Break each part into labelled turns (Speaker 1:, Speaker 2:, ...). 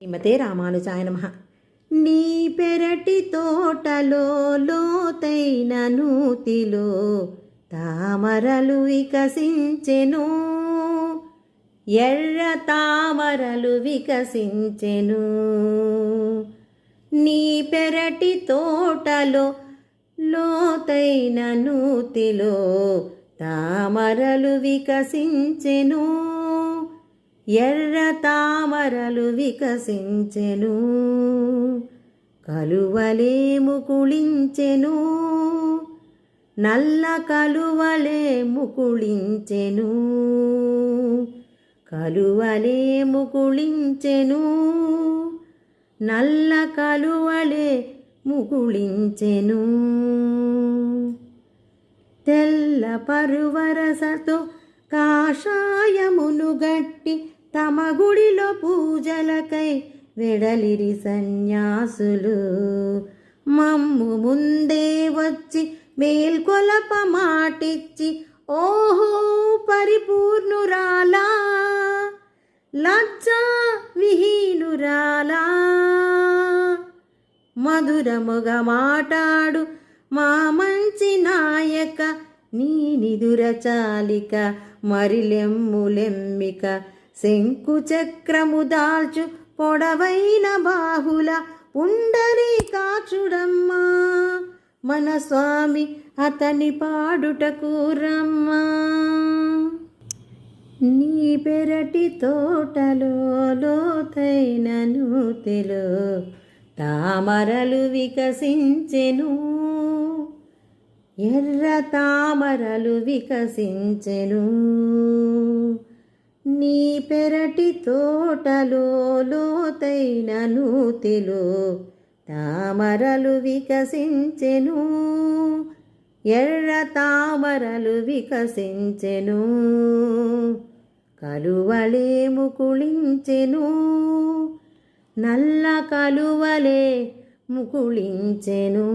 Speaker 1: శ్రీమతే రామానుజాయ నమ. నీ పెరటి తోటలో లోతైన నూతిలో తామరలు వికసించెను. ఎర్ర తామరలు వికసించెను. నీ పెరటి తోటలో లోతైన నూతిలో తామరలు వికసించెను. ఎర్ర తామరలు వికసించెను కలువలేము కుళించెను నల్ల కలువలేము కుళించెను కలువలేము కుళించెను నల్ల కలువలే ముకుళించెను తెల్ల పరువరసతో కాషాయ గట్టి తమ గుడిలో పూజలకై వెడలిరి సన్యాసులు మమ్ము ముందే వచ్చి మేల్కొలప మాటిచ్చి ఓహో పరిపూర్ణురాలా లజ్జా విహీనురాలా మధురముగా మాటాడు మా మంచి నాయక నీ నిదుర చాలిక మరిలెమ్ములెమ్మిక శంకు చక్రము దాల్చు పొడవైన బాహుల ఉండరి కాచుడమ్మా. మన స్వామి అతని పాడుటకు రమ్మా. నీ పెరటి తోటలో లోతైన నూతిలో తామరలు వికసించెను. ఎర్ర తామరలు వికసించెను. నీ పెరటి తోటలో లోతైన నూతిలో తామరలు వికసించెను. ఎర్ర తామరలు వికసించెను. కలువలే ముకుళించెను నల్ల కలువలే ముకుళించెను.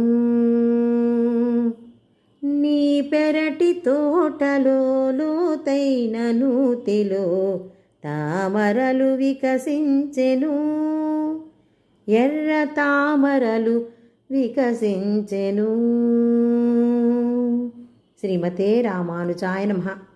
Speaker 1: నీ పెరటి తోటలో లోతైన నూతిలో తామరలు వికసించెను. ఎర్ర తామరలు వికసించెను. శ్రీమతే రామానుజాయ నమః.